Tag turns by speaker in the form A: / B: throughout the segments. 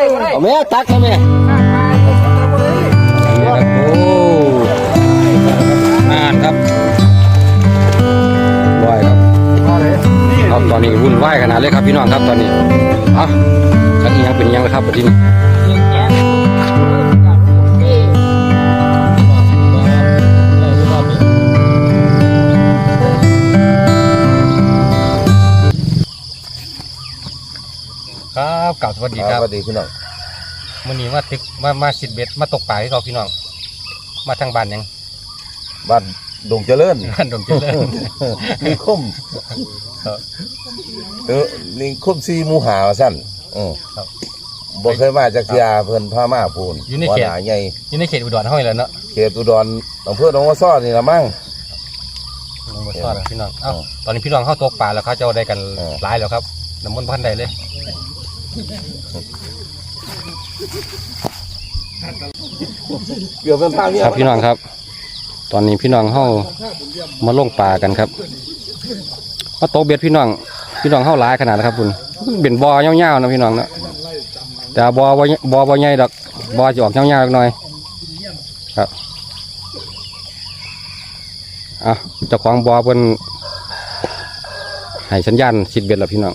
A: เอาแม่ตักนะแม่นี่นะครับโอ้นานครับว่ายครับครับตอนนี้วุ่นวายขนาดเลยครับพี่น้องครับตอนนี้เอะชักอีหยังเป็นอีหยังแล้วครับประเด็นนี้ ครับกล่าวสวัสดีครับ
B: สวัสดีพี่น้อง
A: มื่อนี้มาตึกมามาสิบเบ็ดมาตกปลาให้เขาพี่น้อง มาทางบ้านหยัง
B: บ้านดงเจริญ
A: บ้านดงเจริญ
B: นิคมเออนิคมซีหมูหาว่าสั้นอือ
A: ครับ
B: บ่เคยมาจากเสียเพิ่นพามาพูน
A: อยู่ในเขต
B: วัดหาใหญ่
A: อยู่ในเขตอุดรห้อยแล้วเนาะ
B: เขตอุดรอำเภอหนองวัวซ้อนี่ละมั้ง
A: ลงมาทอดพี่น้องเอ้าตอนนี้พี่น้องเข้าตกปลาแล้วเขาจะเอาได้กัน
B: เออ
A: หลายแล้วครับน้ำมันต์พันใดเลย
B: เกือบเป็นทางเนี้
A: ครับพี่น้องครับ ตอนนี้พี่น้องเข้ามาลงปลากันครับมาตกเบ็ดพี่น้อง พี่น้องเข้าหลายขนาดนะครับคุณเป็นบอยาวๆนะพี่น้องนะแต่บอบอบอบอใหญ่ดอกบอจะออกยาวๆหน่อยครับอะเจ้าของบอเป็นให้สัญญาณสิดเบ็ดแล้วพี่น้อง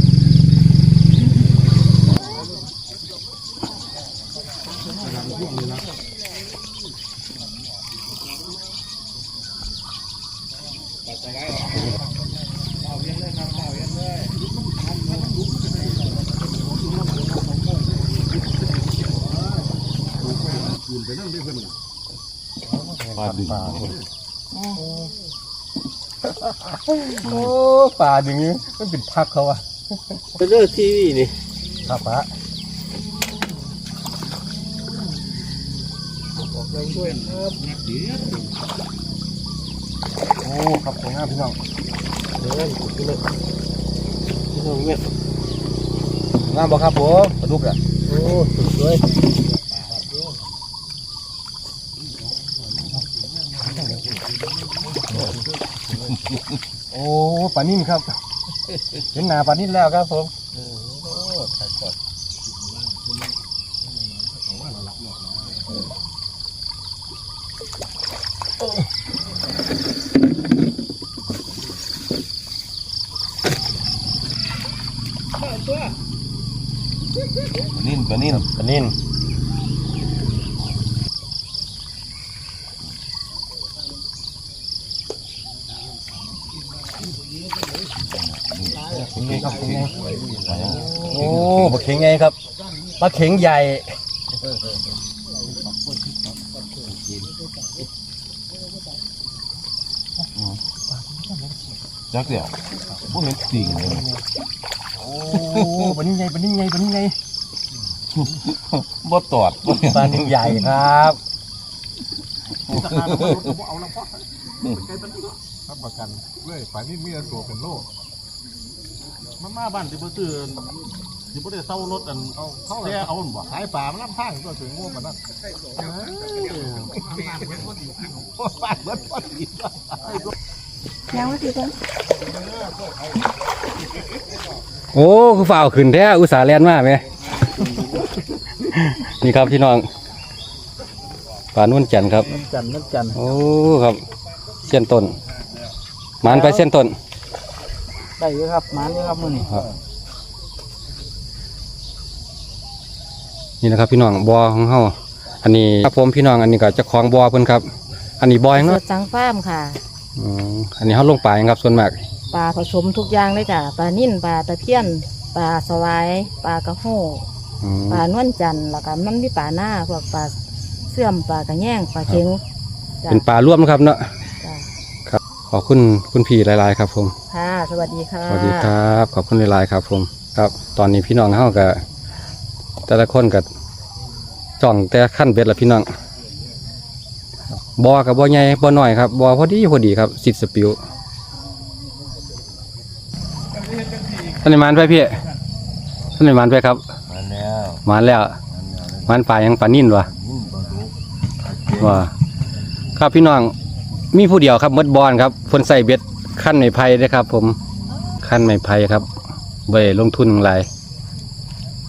A: ปลาดึงโอ้ปลาดึงนี้มันเป็นพักเขาอะ
B: เป็นเรื่องทีวีนี่
A: ครับปลาโอ้ครับสวยงามพี่น้อง
B: เดินพี่น้องพี่น้องเนี่ย
A: งามบ่ครับผมปลาดุกอะ
B: โอ้สุดสวย
A: โอ้ปลานิ่มครับ เห็นหนาปลานิ่มแล้วครับผม
B: ปลานิ่นปลานิ่น
A: ปลานิ่มเป็นไงครับเป็นไงโอ้ปลาเข็งไงครับปลาเข็งใหญ่
B: จักเดียวพวกเห็นติ่งเลย
A: โอ้ปลานิ่มใหญ่ปลานิ่มใหญ่ปลานิ่มใหญ่
B: บ่ตอดบ่เห็น
A: ปลานิ่มใหญ่ครับ
C: รับประกันเลยฝ่ายนี้มีแต่ตัวเป็นโลมันมาบ้านที่บ่ตื่น ที่บ่ได้เศร้ารถอันเอาเข้าแค่เอาอันบ่ขายป่ามันลำทางก็ถึงง่วงมันนั่นเออบ้านเบิดพอดี
D: ยังไม่ถึง
A: โอ้คือฝ่าวขึ้นแท้อุตส่าห์แล่นมากไหม นี่ครับพี่น้องปลานุ่นจันทร์ครับ
C: จันนั่นจัน
A: โอ้ครับ เส้นต้นหมันไปเส้นต้น
C: ได้เยอะครับมันเยอะครับมื้อนี้
A: ครับ นี่นะครับ พี่น้องบอของเฮาอันนี้ครับผมพี่น้องอันนี้ก็เจะคลองบอเพิ่นครับ อันนี้บอย
D: เสื
A: เนาะ
D: อจังฟาร์มค่ะ
A: อืมอันนี้เฮาลงปลาหยังครับส่วนมาก
D: ปลาผสมทุกอย่างเลยจ้ะปลานิ่นปลาตะเพียนปลาสวายปลากระโห
A: อืม
D: ปลานวลจันทร์แล้วก็มันมีปลาหน้าพวกปลาเสื่อมปลากระแยงปลาเข็งจ้ะ
A: เป็นปลาร่วมนะครับเนาะ
D: จ้ะ
A: ครับขอบคุณคุณพี่หลายๆครับผม
D: ค่ะ สวัสดีค่ะ
A: สวัสดีครับ ขอบคุณหลายๆครับผม ครับ ตอนนี้พี่น้องเฮากับ แต่ละคนกับจ่องแต่ขั้นเบ็ดละพี่น้องบอกับบ่ใหญ่บ่น้อยครับบอพอดีพอดีครับสิบสปิวท่านไหนมานไปพี่ท่านไหนมานไปครับ
B: มาแล้ว
A: มานแล้วมานปลายังปลานิ่นวะ
B: มุ่งประตู
A: ว่าครับพี่น้องมีผู้เดียวครับมดบอลครับคนใส่เบ็ดขั้นไม้ไผ่เด้อครับ ผมขั้นไม้ไผ่ครับเบยลงทุนหลาย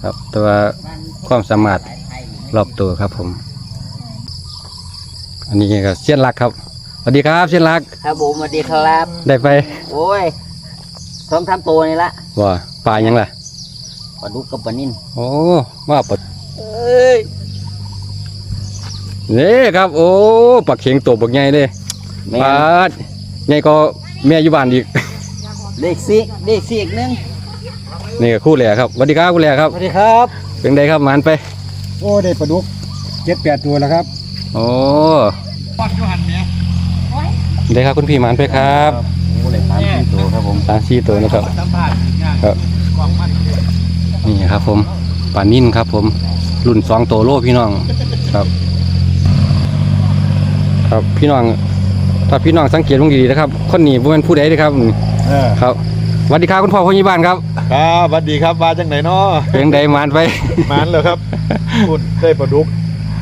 A: ครับแต่ว่าความสามารถรอบตัวครับผม อันนี้ก็เสียนรักครับสวัสดีครับเสียนรัก
E: ครับผมสวัสดีครับ
A: ได้ไป
E: โอ้ยสองทำตัวนี่ละ
A: ว่าปลายังล่ะ
E: ปลาดุกกับปลานิ่น
A: โอ้ว่าปลา
E: เอ้ย
A: นี่ครับ โอ้ปลาเข็งตัวบักใหญ่เด้
E: แม่
A: ปลาใหญ่ก็แม่อยู่บ้านอีก
E: เด็กสิเด็กสิอีกหนึง
A: นี่ก็คู่แหล่ครับสวัสดีครับคู่แหล่ครับ
B: สวัสดีครับ
A: เป็นไงครับหมานไป
B: โอ้ได้ปลาดุกเจ็ดแปดตัวแล้วครับ
A: โอ้ได้ครับคุณพี่หมานไปครับ
B: โอ้ได้สามสี่ตัวครับผม
A: สามสี่ตัวนะครับ
C: สัมภาษณ์งาน
A: ครับ
C: กองมัน
A: นี่ครับ ผมปลานิ่นครับ ผมรุ่นสองโตโลพี่น้องครับ ครับพี่น้อง ถ้าพี่น้องสังเกตลงดีๆนะครับ คนนี้บ่เป็นผู้ใดนะครับ
C: เออ
A: ครับ สวัสดีครับคุณพ่อพยาบาลครับ
C: ครับสวัสดีครับมาจังไหนเนาะ
A: เป็นไดหมานไป
C: มานเลยครับคุณได้ปลาดุก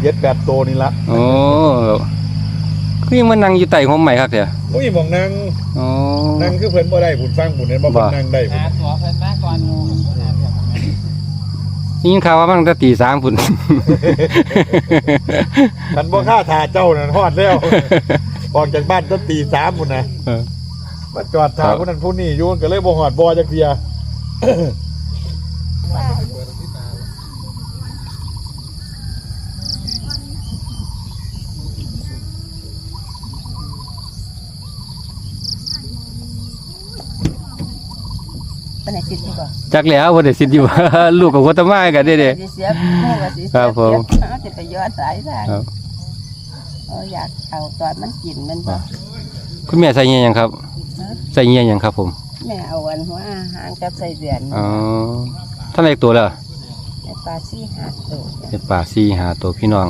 C: เย็ดแปดตัวนี่ละ
A: โอ้คือยังมันนั่งอยู่ใต้หัวใหม่ครับเถอะ
C: อุ้ยหมองนั่ง
A: โอ้
C: นั่งคือเพิ่นบ่ได้ผุนฟังผุนเห็นบ่เพิ่น
A: บ่
C: นั่งได้ผุน
E: ตัวเพิ่นมาก่อนงู
A: นี่ยินข่าวว่ามันตั้งแต่ตีสามพุ่น
C: คันบ่ค่าทาเจ้านั่นฮอดแล้วออกจากบ้านตั้งตีสามพุ่นนะ
A: เออ
C: มาจอดทา
A: ครับ
C: ผู้นั้นผู้นี้อยู่ก็เลยบ่ฮอดบ่จักเทีย
E: เป็นไหนสิดีกว่า
A: จักแล้วบ่ได้สิทธิ์อยู่ ลูกกับวัตมากันเด้เด้
E: สิเสียบงูกับสิเสีย
A: ครับผม
E: เอาจะไปย้อนสายทาง
A: ครับ
E: เอออยากเอาตอนมันกินมันบ่
A: คุณแม่ใส่เงี้ยยังครับ ใส่เงี้ยยังครับผม
E: แม่เอาอันหัวอาหารกับใส่เดือน
A: อ๋อท่านเล็กตัวแล้ว
E: ในปลาซี่หาดตัว
A: เฮ็ดปลาซี่หาตัวพี่น้อง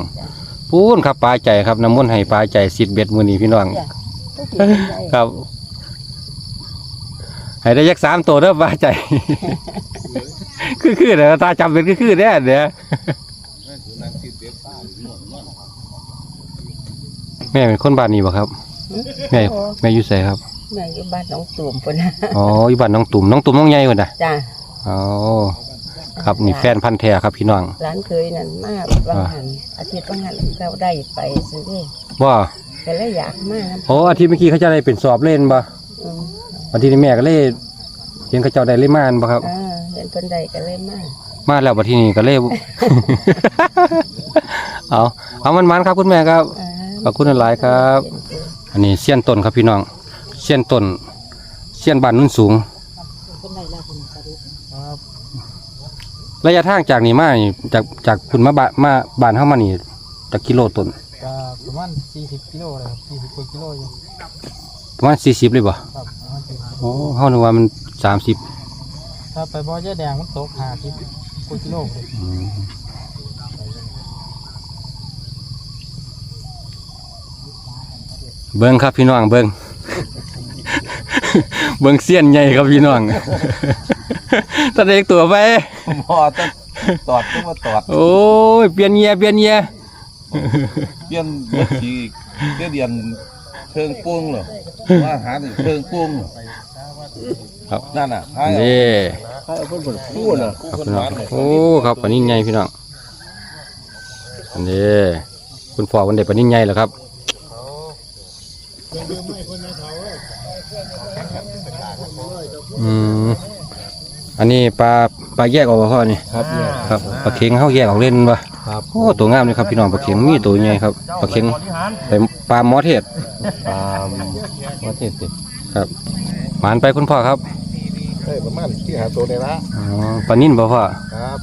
A: ปูนครับปลาใจครับน้ำมันต์ให้ปลาใจสิทธิ์เบ็ดมื้อนี้พี่น้อง
E: ทุกทีมันได้
A: ครับ ให้ได้ยักสามตัวเด้อปลาใจ คือคือเด้อตาจำเป็นคือคือแน่เด้อแม่เป็นคนบ้านนี้บ่ครับ แม่แม่อยู่ไสครับ
E: แม่อยู่บ้านน้องตุ่มพุ่นนะ
A: อ๋ออยู่บ้านน้องตุ่มน้องตุ่มน้องใหญ่กว่าน่ะ
E: จ้า
A: อ๋อครับนี่แฟนพันธุ์แท้ครับพี่น้อง
E: ร้านเคยนั่นมากบางหันอาทิตย์บางหันเราได้ไปซื้อเด้
A: ว่า
E: ก็เลยอยากมาก
A: โอ้อาทิตย์เมื่อกี้เขาจะได้เป็นสอบเล่นบ่
E: อืม
A: อาทิตย์นี้แม่ก็เลยเห็นเขาเจ้าได้เล่นมาอันบ่ครับ
E: อ่าเห็นเพิ่นได้ก็เลยมาก
A: มาแล้วบัดทีนี้ก็เลยเอาเอามันมันๆครับคุณแม่ครับ
E: อ่า
A: ขอบคุณหลายครับ อันนี้เสี้ยนต้นครับพี่น้อง เสี้ยนต้นเสี้ยนบ้านนุ่นสูงระยะทางจากนี่มานี่จากจากคุณมาบ้านมาบ้านเฮามานี่จากกิโลต้น
B: ก็ประมาณสี่สิบกิโลเลยครับสี่สิบกว่ากิโลอยู่
A: ประมาณ40เลยบ่
B: ครับประมาณ40
A: โอ้เฮานึกว่ามัน30
B: ถ้าไปบ่อเจ๊แดงมันตกห้าสิบกว่ากิโลเลย
A: อืมเบิ่งครับพี่น้องเบิ่ง เบิ่งเสี้ยนใหญ่ครับพี่น้องตาเด็กตัวไป
B: พอต้องตอดต้องมาตอด
A: โอ้ยเปลี่ยนเงียเปลี่ยนเงีย
F: เปลี่ยนเมื่อกี้เดือนเชิงปุ้งเหรอว่าหาถึงเชิงปุ้งเหรอ
A: ครับ
F: นั่นน่ะให้
A: นี่
F: ให้เอาเพิ่นเพิ่นพูดน่ะ
A: ครับพี่น้องโอ้ครับปลานิ่นใหญ่พี่น้องอันนี้คุณพ่อคนเด็กปลานิ่นใหญ่แล้วครับ อืมอันนี้ปลาปลาแยกออกมาพ่อนี่
B: ครับเนี่ย
A: ครับปลาเค็งเขาแยกออกเล่นปะ
B: ครับ
A: โอ้ตัวงามเลยครับพี่น้องปลาเค็งมีตัวใหญ่ครับปลาเค็งเป็นปลาหมอเทศ
B: ตามวัดเจ็ดสิบ
A: ครับหมานไปคุณพ่อครับ
C: เอ้ยประมาณที่หาตัวได้ละ
A: อ๋อปลานิ่นบ่พ่อ
C: ครับ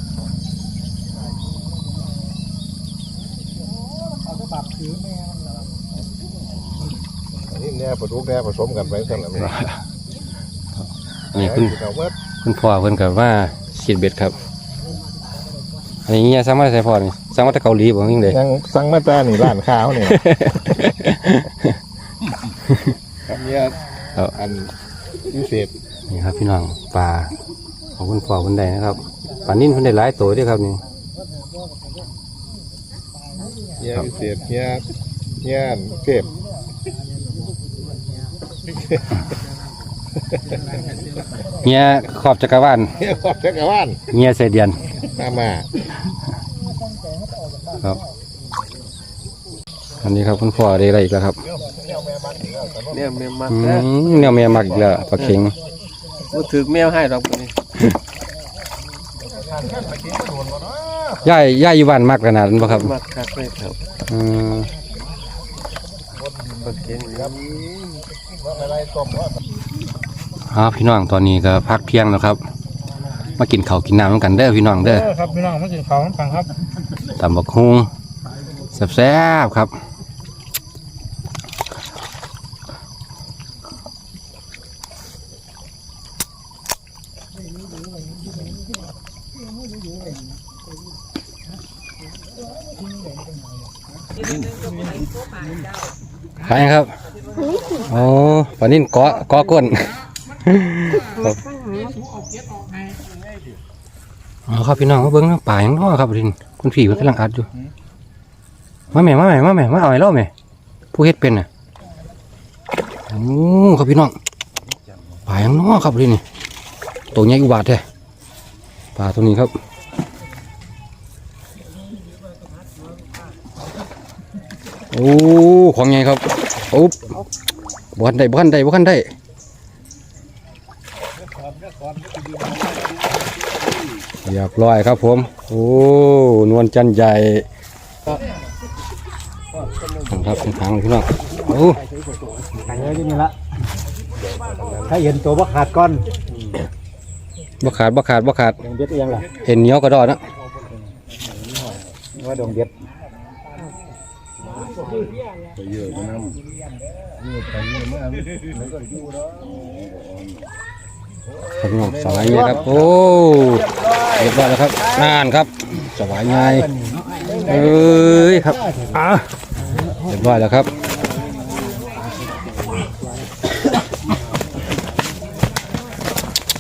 C: อันนี้เนี่ยปลาดุกเนี่ยผสมกันไปสั่นแหละนี่
A: อันนี้คุณ
C: เอาเมื่อ
A: คุณพ่อเพิ่นกับว่าฉีดเบ็ดครับ อันนี้เงี้ยสามารถใส่พ่อนี่สั่งมาจากเกาหลีบ่ยังไง
C: ยังสั่งมาแต่นี่ร้านข้าวเนี่ยครับเนี่ย
A: ครับ
C: อันพิเศษ
A: นี่ครับพี่น้องปลาของคุณพ่อคุณใดนะครับปลานิ่นคุณได้หลายตัวด้วยครับนี่
C: เนี่ยพิเศษเนี่ยเนี่ยเทพ
A: เฮียขอบจักรวาล
C: เนี่ยขอบจักรวาล
A: เฮียเสเดียน
C: มามา
A: ครับ อันนี้ครับคุณพ่อได้อะไรอีกแล้วครับ
B: เนี่ยแมวมัก
A: อื
B: นะ
A: มแนวแม่มักอีกแล้วปลาเข็ง
B: บ่ถือแมวให้ดอกคนนี้
A: ย่ายย่ายอยู่บ้านมักขนาดนั้นปะครับ
B: มักคักเลยครับ
A: อืม
B: บ่เก่งครับ
A: อ๋อพี่น้องตอนนี้ก็พักเที่ยงแล้วครับ มากินข้าวกินน้ำกันเด้อพี่น้องเด้อ
C: ครับพี่น้องมากินข้าวน้ำกันครับ
A: ตำบักฮุงแซ่บๆครับใครครับโอ้ ปลานิ่นเกาะเกาะก้นครับอ๋อครับพี่น้องมาเบิ้งนะป่ายังน้อครับดินคุณพี่เพิ่นกำลังอัดอยู่มาแม่มาแม่มาแม่มาเอาไอ้เล่าแม่ผู้เฮ็ดเป็นน่ะโอ้ครับพี่น้องป่ายังน้อครับดินตัวใหญ่อุบาทแท้ป่าตัวนี้ครับโอ้ของใหญ่ครับโอุ๊ บบ้านได้บ้านได้บ้านได้เรียบร้อยครับผม โอ้ นวลจันทร์ใหญ่ครับเป็นทางพี่น้องโอ้
B: อันนี้อยู่นี่ละถ้าเห็นตัวบ่ขาดก้อน
A: บ่ขาดบ่ขาดบ่ขาด
B: ดงเด็ ดเอียงล่ะ
A: เห็นเยวกระดอะ
B: ว่าดงเด็ด
A: ครับพี่น้องสบายใหญ่ครับโอ้เรียบร้อยแล้วครับนานครับสบายใหญ่เอ้ยครับอะเรียบร้อยแล้วครับ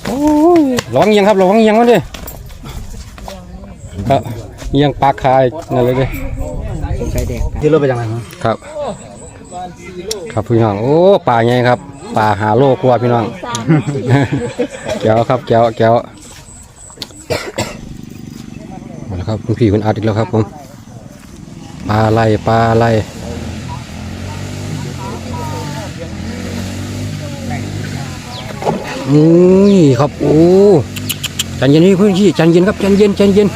A: โอ้ยร้องยังครับร้องยังมาดิครับยังปลาคายนั่นเลยดิ
B: ที่รถไปจังไงมั้ง
A: ครับ ครับพี่น้อง โอ้ป่าไงครับ ป่าหาโลกลัวพี่น้องแก้วครับแก้วแก้วมาแล้วครับคุณพี่คุณอาร์ตอีกแล้วครับผมปลาไหลปลาไหลอุ้ยครับโอ้ใจเย็นนี่พื้นที่ใจเย็นครับใจเย็นใจเย็น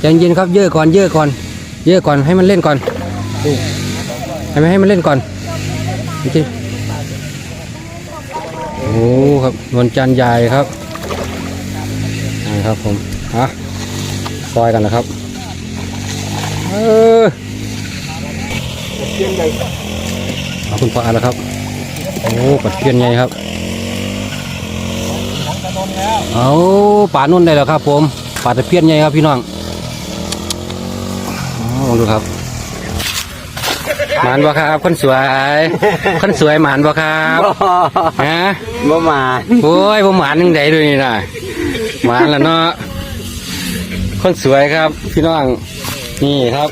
A: ใจเย็นครับเยอะก่อนเยอะก่อน เยอะก่อนให้มันเล่นก่อนให้มันให้มันเล่นก่อนจริงๆโอ้ครับนวลจันทร์ใหญ่ครับนี่ครับผมฮะซอยกันนะครับเออเอาคุณพ่ออ่านแล้วครับโอ้ปัดเพี้ยนไงครับเอาป่านุ่นได้แล้วครับ ผมป่าตะเพียนไงครับพี่น้อง อ๋อลองดูครับหมานบ่ครับคนสวย คนสวยหมานบ่ครับฮะ
B: บ่มา
A: โอ้ยผมหมานยังไงด้วยนี่นะหมานแล้วเนาะคนสวยครับ พี่น้องนี่ครับ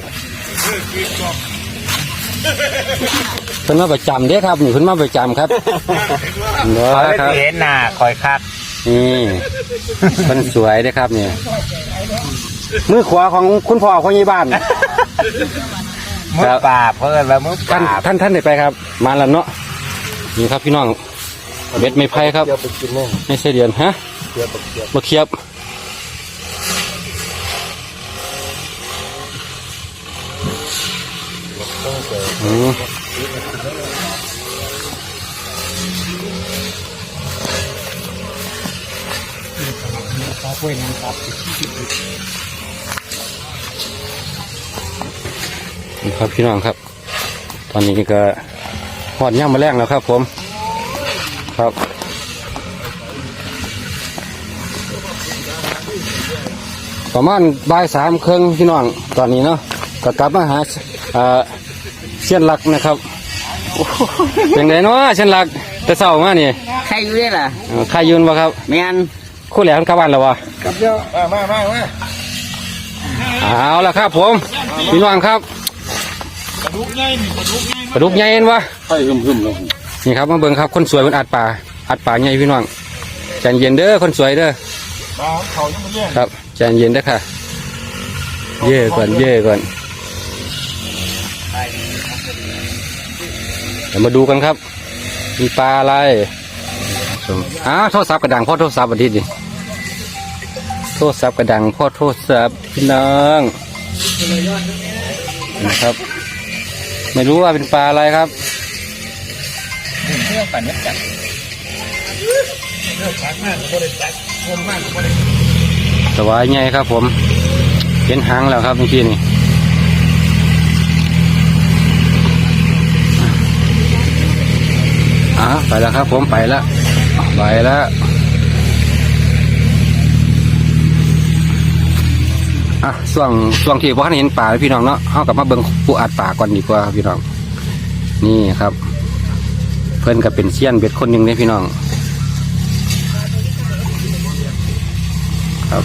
A: เพิ่นมาประจำเด้ครับนี่เพิ่นมาประจำครับเนาะครับ
B: เห็นหน้าคอยคัก
A: นี่เพิ่นสวยเด้ครับเนี่ยมือขวาของคุณพ่อของยี่บ้าน
B: มือปราบเพิ่นว่ามือป
A: ท่าน
B: ราบ
A: ท่านท่านได้ไปครับ มาแล้วเนาะนี่ครับพี่น้องเบ็ดไม่ไพ่ครับ
B: เดี๋ยวไปกินแน่
A: ไม่ใช่เดือนฮะ
B: เดี๋ยวไปเดี๋ยว
A: มาเคียบอืมนี่ครับ พี่น้องครับ ตอนนี้ก็หอดย่างมาแรงแล้วครับ ผม ครับประมาณบ่ายสามครึ่งพี่น้องตอนนี้เนาะก็กลับมาหาเอ่อเชียนหลักนะครับเป็นไงเนาะเชียนหลักแต่เศร้ามานี่
G: ใครอยู่ได้ล่ะ
A: เอ่อใครยืนบ่ครับ
G: แม่น
A: คู่แหลมกลับบ้านแล้ววะ
H: มามามามา
A: เอาละครับผมพี่น้องครับ
H: ปลาดุกไงนี่ปลาดุกไง
A: ปลาดุกใหญ่เห็นวะ
F: ไฟหึมๆลง
A: นี่ครับมาเบิ่งครับคนสวยเป็นอัดป่าอัดป่าใหญ่พี่น้องใจเย็นเด้อคนสวยเด้อ
H: ปลาเขายังไม่แย่
A: ครับใจเย็นเด้อค่ะ เย่ก่อนเย่ก่อนเดี๋ยวมาดูกันครับ มีปลาอะไรอ้าวโทรศัพท์กระดังพ่อโทรศัพท์วันที่ดิโทรศัพท์กระดังพ่อโทรศัพท์พี่น้องนะครับ ไม่รู้ว่าเป็นปลาอะไรครับสวายไงครับ ผม เห็นหางแล้วครับเมื่อกี้นี่อ่าไปแล้วครับ ผมไปแล้วไปแล้ว อะช่วงช่วงที่พ่ท่านเห็นป่าพี่น้องเนาะเขากลับมาเบิ่งผู้อัดป่าก่อนดีกว่าพี่น้อง นี่ครับ เพื่อนก็เป็นเซียนเบ็ดคนหนึ่งเนี่ยพี่น้อง ครับ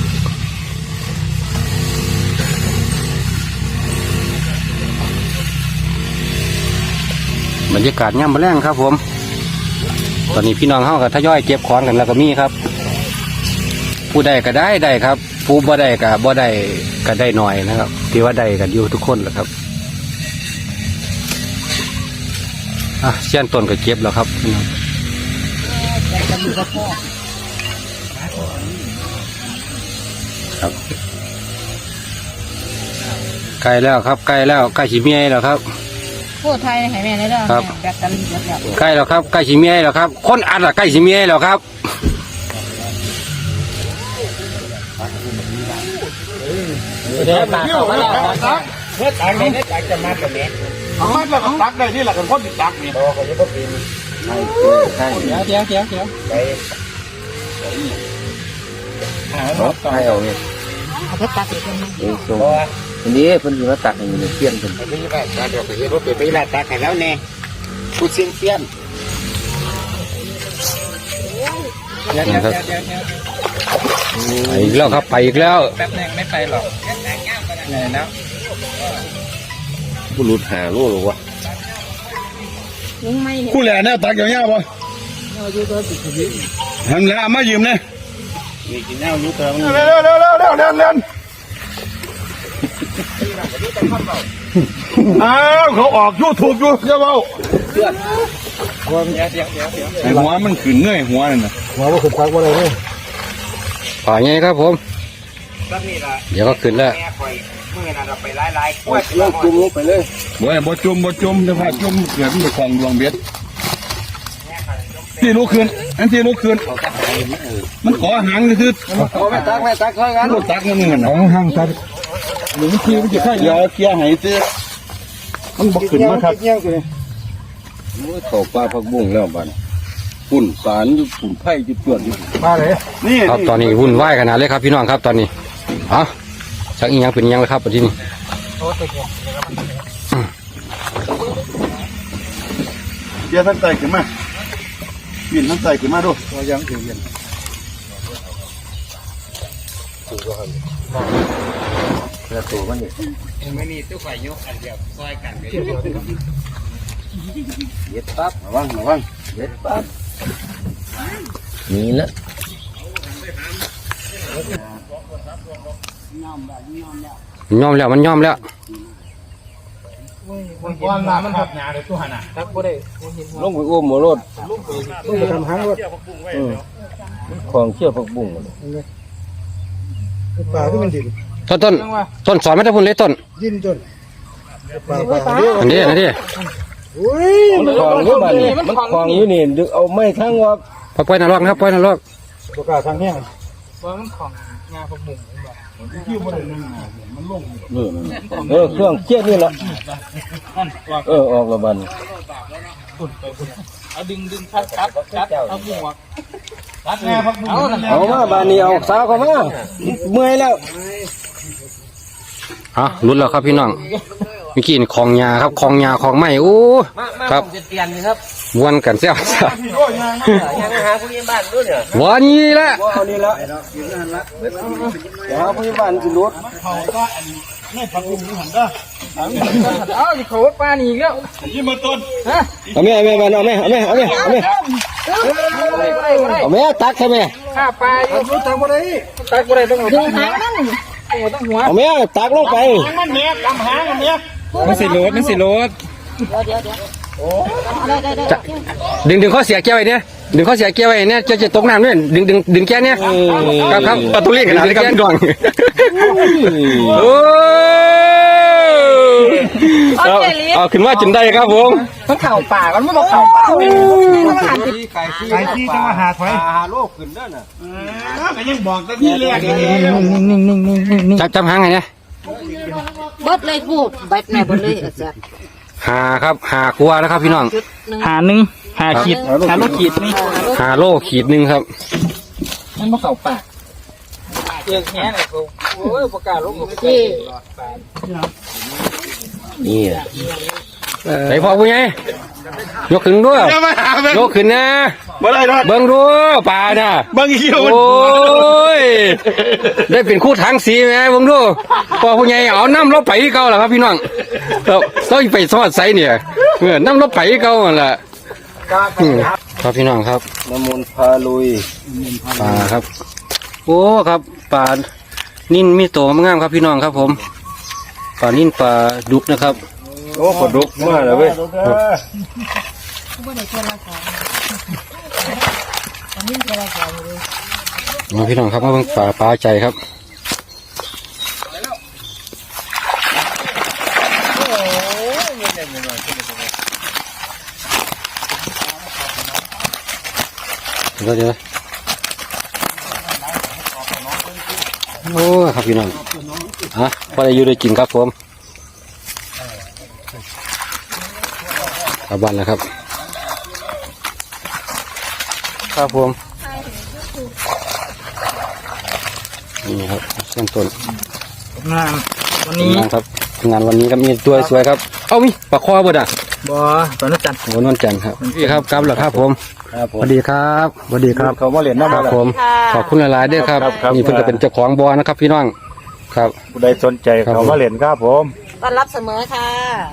A: บรรยากาศย่ำมาแรงครับ ผม ตอนนี้พี่น้องเฮากับทยอยเก็บของกันแล้วก็มีครับ ผู้ใดก็ได้ได้ครับ ผู้บ่ได้ก็บ่ได้ก็ได้หน่อยนะครับ ที่ว่าได้กันอยู่ทุกคนแหละครับอะเส้นต้นก็เก็บแล้วครับพี่น้องครับใกล้แล้วครับใกล้แล้วใกล้สิเมียแล้วครับ
I: พูดไทยให้แม่ได้ด้วย
A: ครับ
I: แม่แบบกันเดี๋ยว
A: ใกล้แล้วครับใกล้สิเมียแล้วครับ คนอัดอะใกล้สิเมียแล้วครับ
H: เดี๋ยวปลาเขาก็ตักตักเมื่อตักนี่ตักจะมาแบบนี้เอามาแล้วตักได้นี่แหละกันคนติดตักนี่โอ้เขาจะก็เป็นใช่ใช่เดี๋ยวเดี๋ยวเดี๋ยวเดี๋ยวไปหาหมดต่อ
F: ให้เอาเนี่ย
I: เอาไปตัดอีกคนนึง
F: เองส่งทีนี้เพิ่นสิมาตักให้มันเปลี่ยนเพิ่น
H: ไปที่บ้าเดี๋ยวไปเห็นรถไปไล่ตักให้แล้วแน่พูดเสียงเสียน
A: นี่ครับ ไปอีกแล้วครับไปอีกแล้ว
H: แป๊บนึงไม่ไปหรอกเหนื่อยแล้ว
F: ผู้หลุดหาโลหรอวะ
I: ลุงไม่เนี่ย
H: คู่แหล่เนี่ยตักอย่างเงี้ยป่ะทำแล้วมายืมเนี่ย
F: มีกินแนวอยู่เติม
H: เร็วเร็วเร็วเร็วเร็วเร็วเร็วอ้าวเขาออกยูทูบอยู่เจ้าเบ้าไอ้หัวมันขึ้นเนื่อยหัวนั่นน่ะ
J: หัวว่าขึ้นตักว่าอะไรเนี่ย
A: ป่าไงครับผมเดี๋ยวก็ขึ้นแล้ว
F: ลงจุ่มลงไปเลย
H: บ่บ่จุ่มบ่จุ่มจะพาจุ่มเกิดมันจะคลองดวงเบ็ดที่ลุกขึ้นอันที่ลุกขึ้นมันขอหางคือ
F: โอ้แม่ตักแม่ตักค่อยกัน
H: รถตักเงินเงิน
J: ขอ
H: น่ะ
J: งห้างตัด
H: หรือมันคือมันจะค่อยเดียวเคลียร์ให้ซื้อมันบ่ขึ้นมาครับ
J: เงี้ยเลย
F: เข้าปลาผักบุ้งแล้วบัด ปุ่นสารอยู่ปุ่นไผ่อยู่จวดอยู่
J: มาเลย
H: นี่
A: ครับตอนนี้วุ่นวายขนาดเลยครับพี่น้องครับตอนนี้เอาชักอีหยังเป็นอีหยังเลยครับวันที่นี้
H: เคลียร์ทั้งใจขึ้นมาปีนทั้งใจขึ้นมาดู
J: ตัวยังอยู่เย็น
F: เย็ดปั๊บระวังระวังเย็ดปั๊บ นี่ละ
A: มันย่อมแล้วมันย่อมแล้ว
H: วันน้ำมันหักหนาเลยตัวหันอะ
F: ลงไปอ้วมหมรถ
J: ต้องไปทำห้างว่า
F: ของเชี่ยวผักบุ้ง
J: ปลาที่มันดิน
A: ต้นต้นต้นสอนไม่ได้พุ่นเลยต้น
J: ยินจนปลาปลาเดียว
A: อันนี้อันนี้
J: อุ้ย
F: มันคลองอยู่บ้านนี่มันคลองอยู่นี่ดึกเอาไม้ทั้งว่า
A: ปล่อยปล่อยนรกนะครับปล่อยนรก
J: ปลาทางแห้ง
F: เออเออเครื่องเชี่ยนี่ละเออออกละบัน
H: ตัดแน่พักบุ้ง
F: เอามาบ้านนี้เอาสาวเข้ามาเมื่อยแล้ว
A: อะลุ้นแล้วครับพี่น้อง เมื่อกี้นี่คลองยาครับคลองยาคลองไม้โอ้ครับ
B: จะเตียนนี่ครับ
A: ม้วนกันเสี้ยว
B: ยังหาผู้ใหญ่บ้านด้วยเนี่ย
A: วันนี้แหละ
B: เอานี่ละเดี๋ยวผู้ใหญ่บ้านสิรถ
J: เอาสิเขาปลาหนีอีกแล้ว
B: เอาแม่เอาแม่เอาแม่เอาแม่เอาแม่เอาแม่เอาแม่ตักใช่ไหม
J: ข้าปลาอยู่ตักบ่ได้ตักบ่ได้ต้องเอาหางมันต้องหัว
B: เอาแม่ตักลงไป
J: มัน สิโลดมันสิโลด
A: ดึงดึงข้อเสียแก้วไว้เนี่ยดึงข้อเสียแก้วไว้เนี่ยจะจะตกน้ำด้วยดึงดึงดึงแก้วเนี่ยครับครับประตูเรียกขนาดนี้ครับพี่ดวงโอ้เอาเอาขึ้นมาจนได้ครับผม
J: มันเข่าป่ามันไม่บอกเข่าป่า
B: ไก่ที่จะมาหาถอยหาโลกขึ้นนั่นน่ะ
A: จับจับหางไงเนี่ย
D: เบิดเลยพูดเบิดแม่เบิดเลยอาจารย์
A: หาครับหาครัวนะครับ พี่น้อง
J: หาหนึ่งหาขีดหาลูกขีดนี่
A: หาโลขีดหนึ่งครับ
J: มันบ่เข่าป่าเรื่องแง่เลยกูโอ้ยประกาศลงกับ
D: ที่
B: นี่
A: ใส่พอผู้ใหญ่ ยกขึ้นด้วยยกขึ้นนะ
C: บ่ได้ดอก
A: เบิ้งดูปลาน่ะ
C: บางทีมัน
A: โอ้ย ได้เป็นคู่ทางสีไหมเบิ้งดูพอผู้ใหญ่เอาน้ำเราไปเก่าแล้วครับพี่น้องเราเราไปทอดไซเนี่ยเออน้ำเราไปเก่าหั่นล่ะอืมครับพี่น้องครับ
B: น้ำมนต์พาลุย
A: ปลาครับ โอ้ครับปลานิ่นมีโตงามครับพี่น้องครับผมปลานิ่นปลาดุกนะครับ
B: โอ้ขอดุกมากเลยเว้ย
A: มาพี่น้องครับมาเบิ่งปลาปลาใจครับเดี๋ยวเดี๋ยวโอ้ครับพี่น้องฮะพอได้อยู่ได้กินครับผม ลับบ้านแล้วครับ ครับผมนี่ครับเส้นต้น
J: งานวันนี้
A: งานครับ งานวันนี้ก็มีตัวสวยครับ เอ้ามีปลาคอเบิดอะ
J: บ่ตอนนั้นจันทร์
A: โหนวลจันทร์ครับพี่ครับครับแล้วครับผม
B: ครับ
A: ส
B: ผม
A: วัสดีครับสวัสดีครับ
B: เขามาเรียนน้ำ
A: ค
B: มา
A: รับ
B: แล้ว
A: ผมขอบคุณหลายๆด้วยครับ
B: ครับครับ
A: นี่เพิ่งจะเป็นเจ้าของบ่อนะครับ พี่น้องครับ
B: ผู้ใดสนใจ
A: ครับ
B: เขามาเรียนครับผม
D: ต้อนรับเสมอค่ะ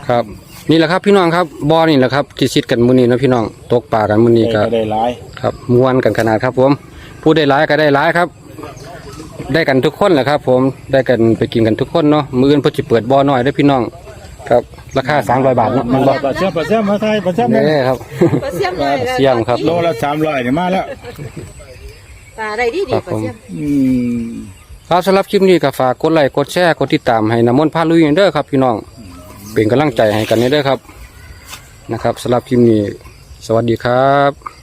A: ครับ นี่แหละครับพี่น้องครับบ่อนี่แหละครับที่ชิดกันมื้อนี้นะพี่น้องตกปลากันมื้อนี้ก็
B: ได้ได้หลาย
A: ครับม้วนกันขนาดครับ ผมผู้ได้ร้ายก็ได้ร้ายครับ ได้กันทุกคนแหละครับ ผมได้กันไปกินกันทุกคนเนาะมืออื่นเพิ่นสิเปิดบ่อน้อยเด้อพี่น้องครับราคา300บาทเนาะมันบ่
B: ปลาเชื่อมปลาเชื่อมมาไทยปลาเชื่อม
A: เด้ครับ
D: ปลาเสียมหน่อย
A: เสี่ยงครับ
B: โลละสามร้อยเนี่ยมาแล้ว
D: ปลาได้ดีดี
A: ครับ
D: ปลา
A: ผม
D: เสียม
B: อืม
A: ครับสำหรับคลิปนี้ก็ฝากกดไลค์กดแชร์กดติดตามให้น้ำมนต์พาลุยเด้อครับพี่น้อง เป็นกำลังใจให้กันนี้ด้อครับนะครับสำหรับคลิปนี้ สวัสดีครับ